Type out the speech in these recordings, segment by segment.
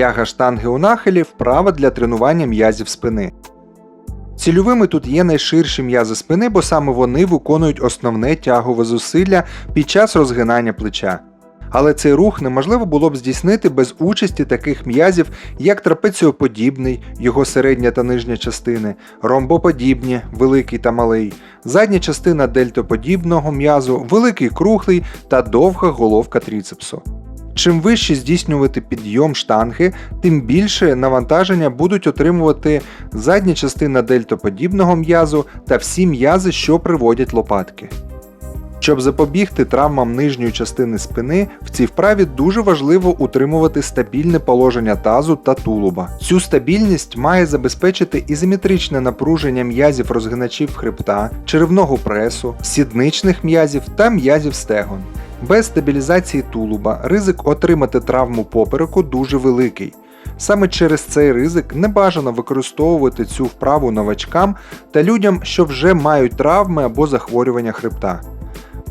Тяга штанги у нахилі вправа для тренування м'язів спини. Цільовими тут є найширші м'язи спини, бо саме вони виконують основне тягове зусилля під час розгинання плеча. Але цей рух неможливо було б здійснити без участі таких м'язів, як трапеціоподібний, його середня та нижня частини, ромбоподібні, великий та малий, задня частина дельтоподібного м'язу, великий круглий та довга головка тріцепсу. Чим вище здійснювати підйом штанги, тим більше навантаження будуть отримувати задня частина дельтоподібного м'язу та всі м'язи, що приводять лопатки. Щоб запобігти травмам нижньої частини спини, в цій вправі дуже важливо утримувати стабільне положення тазу та тулуба. Цю стабільність має забезпечити ізометричне напруження м'язів розгиначів хребта, черевного пресу, сідничних м'язів та м'язів стегон. Без стабілізації тулуба ризик отримати травму попереку дуже великий. Саме через цей ризик не бажано використовувати цю вправу новачкам та людям, що вже мають травми або захворювання хребта.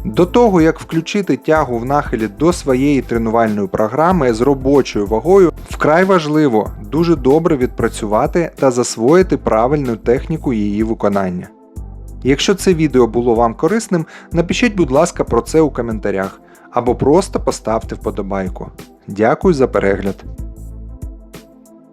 До того, як включити тягу в нахилі до своєї тренувальної програми з робочою вагою, вкрай важливо дуже добре відпрацювати та засвоїти правильну техніку її виконання. Якщо це відео було вам корисним, напишіть, будь ласка, про це у коментарях або просто поставте вподобайку. Дякую за перегляд!